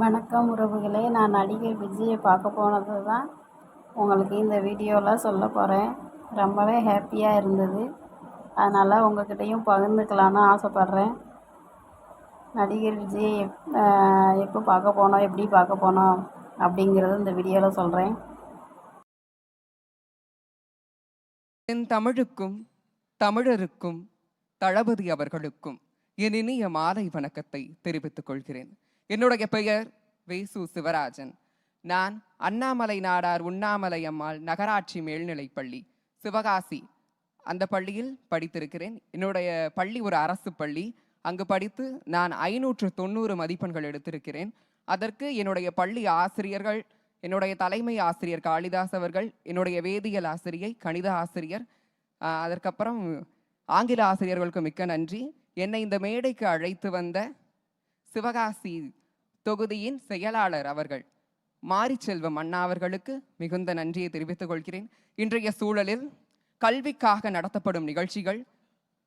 வணக்கம் உறவுகளே நான் நடிகர் விஜயை பார்க்க போனது தான் உங்களுக்கு இந்த வீடியோவில் சொல்ல போகிறேன் ரொம்பவே ஹாப்பியாக இருந்தது. அதனால் உங்கள்கிட்டையும் பகிர்ந்துக்கலான்னு ஆசைப்பட்றேன். நடிகர் விஜயை எப் எப்போ பார்க்க போனோம் எப்படி பார்க்க போனோம் அப்படிங்கிறது இந்த வீடியோவில் சொல்கிறேன் என் தமிழுக்கும் தமிழருக்கும் தளபதி அவர்களுக்கும் என் இனிய மாலை வணக்கத்தை தெரிவித்துக் கொள்கிறேன். என்னுடைய பெயர் வேசு சிவராஜன். நான் அண்ணாமலை நாடார் உண்ணாமலை அம்மாள் நகராட்சி மேல்நிலைப்பள்ளி சிவகாசி. அந்த பள்ளியில் படித்திருக்கிறேன். என்னுடைய பள்ளி ஒரு அரசு பள்ளி. அங்கு படித்து நான் ஐநூற்று தொண்ணூறு மதிப்பெண்கள் எடுத்திருக்கிறேன். அதற்கு என்னுடைய பள்ளி ஆசிரியர்கள் என்னுடைய தலைமை ஆசிரியர் காளிதாஸ் அவர்கள் என்னுடைய வேதியியல் ஆசிரியை கணித ஆசிரியர் அதற்கப்புறம் ஆங்கில ஆசிரியர்களுக்கு மிக்க நன்றி. என்னை இந்த மேடைக்கு அழைத்து வந்த சிவகாசி தொகுதியின் செயலாளர் அவர்கள். மாரிச்செல்வம் அண்ணா அவர்களுக்கு மிகுந்த நன்றியை தெரிவித்துக் கொள்கிறேன். இன்றைய சூழலில் கல்விக்காக நடத்தப்படும் நிகழ்ச்சிகள்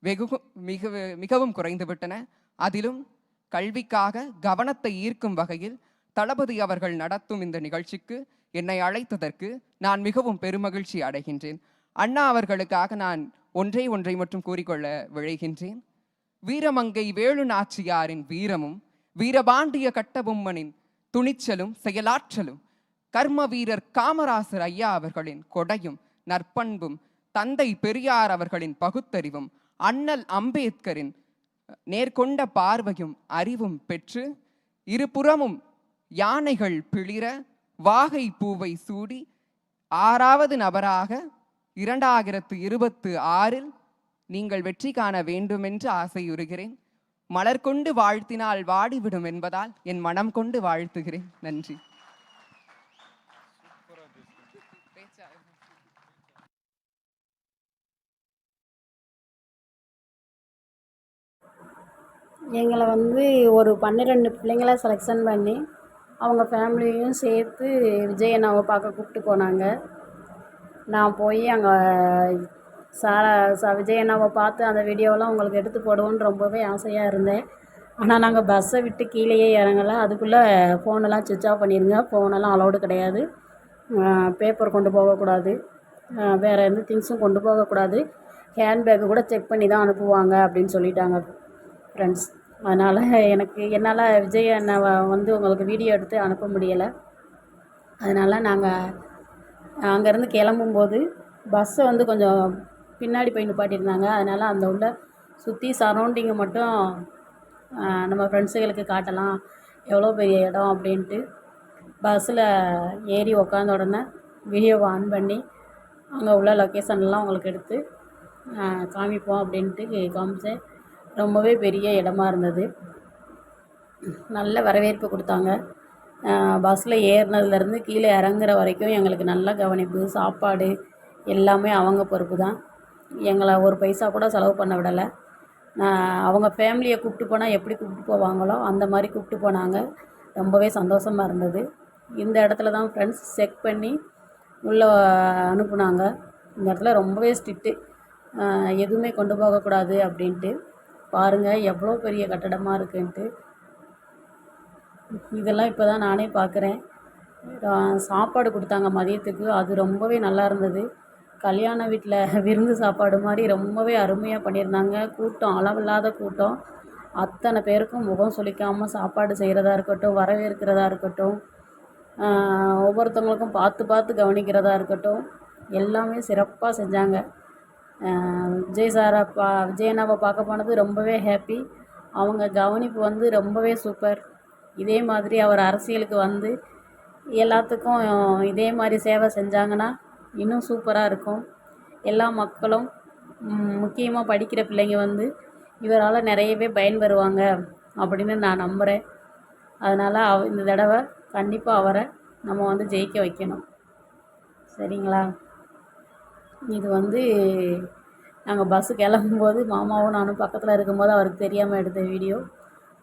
வெகு மிக மிகவும் குறைந்துவிட்டன. அதிலும் கல்விக்காக கவனத்தை ஈர்க்கும் வகையில் தளபதி அவர்கள் நடத்தும் இந்த நிகழ்ச்சிக்கு என்னை அழைத்ததற்கு நான் மிகவும் பெருமகிழ்ச்சி அடைகின்றேன். அண்ணா அவர்களுக்காக நான் ஒன்றை ஒன்றை மட்டும் கூறிக்கொள்ள விழைகின்றேன். வீரமங்கை வேலு நாச்சியாரின் வீரமும் வீரபாண்டிய கட்டபொம்மனின் துணிச்சலும் செயலாற்றலும் கர்ம வீரர் காமராசர் ஐயா அவர்களின் கொடையும் நற்பண்பும் தந்தை பெரியார் அவர்களின் பகுத்தறிவும் அண்ணல் அம்பேத்கரின் நேர்கொண்ட பார்வையும் அறிவும் பெற்று இருபுறமும் யானைகள் பிளிர வாகை பூவை சூடி ஆறாவது நபராக இரண்டாயிரத்து இருபத்து ஆறில் நீங்கள் வெற்றி காண வேண்டுமென்று ஆசையுறுகிறேன். மலர் கொண்டு வாழ்த்தினால் வாடிவிடும் என்பதால் என் மனம் கொண்டு வாழ்த்துகிறேன். நன்றி. எங்களை வந்து ஒரு பன்னிரெண்டு பிள்ளைங்கள செலெக்ஷன் பண்ணி அவங்க ஃபேமிலியையும் சேர்த்து விஜய் அண்ணாவை பார்க்க கூப்பிட்டு போனாங்க. நான் போய் அங்கே சாரா ச விஜய் அண்ணாவை பார்த்து அந்த வீடியோவெலாம் உங்களுக்கு எடுத்து போடுவோன்னு ரொம்பவே ஆசையாக இருந்தேன். ஆனால் நாங்கள் பஸ்ஸை விட்டு கீழேயே இறங்கலை. அதுக்குள்ளே ஃபோனெல்லாம் சுவிட்ச் ஆஃப் பண்ணிடுங்க ஃபோனெல்லாம் அலௌடு கிடையாது. பேப்பர் கொண்டு போகக்கூடாது. வேறு எந்த திங்ஸும் கொண்டு போகக்கூடாது. ஹேண்ட்பேக்கு கூட செக் பண்ணி தான் அனுப்புவாங்க அப்படின்னு சொல்லிட்டாங்க ஃப்ரெண்ட்ஸ் அதனால் எனக்கு என்னால் விஜய் அண்ணாவை வந்து உங்களுக்கு வீடியோ எடுத்து அனுப்ப முடியலை. அதனால் நாங்கள் அங்கேருந்து கிளம்பும்போது பஸ்ஸை வந்து கொஞ்சம் பின்னாடி போய் நிப்பாட்டியிருந்தாங்க. அதனால் அந்த உள்ள சுற்றி சரௌண்டிங்கை மட்டும் நம்ம ஃப்ரெண்ட்ஸுகளுக்கு காட்டலாம். எவ்வளோ பெரிய இடம் அப்படின்ட்டு பஸ்ஸில் ஏறி உக்காந்த உடனே வீடியோவை ஆன் பண்ணி அங்கே உள்ள லொக்கேஷன்லாம் உங்களுக்கு எடுத்து காமிப்போம் அப்படின்ட்டு காமிச்சேன் ரொம்பவே பெரிய இடமா இருந்தது. நல்ல வரவேற்பு கொடுத்தாங்க. பஸ்ஸில் ஏறினதுலேருந்து கீழே இறங்குற வரைக்கும் எங்களுக்கு நல்ல கவனிப்பு சாப்பாடு எல்லாமே அவங்க பொறுப்பு தான் எங்களை ஒரு பைசா கூட செலவு பண்ண விடலை. நான் அவங்க ஃபேமிலியை கூப்பிட்டு போனால் எப்படி கூப்பிட்டு போவாங்களோ அந்த மாதிரி கூப்பிட்டு போனாங்க. ரொம்பவே சந்தோஷமாக இருந்தது. இந்த இடத்துல தான் ஃப்ரெண்ட்ஸ் செக் பண்ணி உள்ளே அனுப்புனாங்க. இந்த இடத்துல ரொம்பவே ஸ்ட்ரிக்ட்டு எதுவுமே கொண்டு போகக்கூடாது அப்படின்ட்டு. பாருங்கள் எவ்வளோ பெரிய கட்டடமாக இருக்குன்ட்டு. இதெல்லாம் இப்போ தான் நானே பார்க்குறேன் சாப்பாடு கொடுத்தாங்க மதியத்துக்கு. அது ரொம்பவே நல்லா இருந்தது. கல்யாண வீட்டில் விருந்து சாப்பாடு மாதிரி ரொம்பவே அருமையாக பண்ணியிருந்தாங்க. கூட்டம் அளவில்லாத கூட்டம். அத்தனை பேருக்கும் முகம் சுளிக்காமல் சாப்பாடு செய்கிறதா இருக்கட்டும் வரவேற்கிறதா இருக்கட்டும் ஒவ்வொருத்தவங்களுக்கும் பார்த்து பார்த்து கவனிக்கிறதா இருக்கட்டும் எல்லாமே சிறப்பாக செஞ்சாங்க. விஜய் சாரை பா விஜய் பார்க்க போனது ரொம்பவே ஹாப்பி அவங்க கவனிப்பு வந்து ரொம்பவே சூப்பர் இதே மாதிரி அவர் அரசியலுக்கு வந்து எல்லாத்துக்கும் இதே மாதிரி சேவை செஞ்சாங்கன்னா இன்னும் சூப்பராக இருக்கும். எல்லா மக்களும் முக்கியமாக படிக்கிற பிள்ளைங்க வந்து இவரால் நிறையவே பயன்பெறுவாங்க அப்படின்னு நான் நம்புகிறேன் அதனால் அவ இந்த தடவை கண்டிப்பாக அவரை நம்ம வந்து ஜெயிக்க வைக்கணும். சரிங்களா? இது வந்து நாங்கள் பஸ்ஸு கிளம்பும்போது மாமாவும் நானும் பக்கத்தில் இருக்கும்போது அவருக்கு தெரியாமல் எடுத்த வீடியோ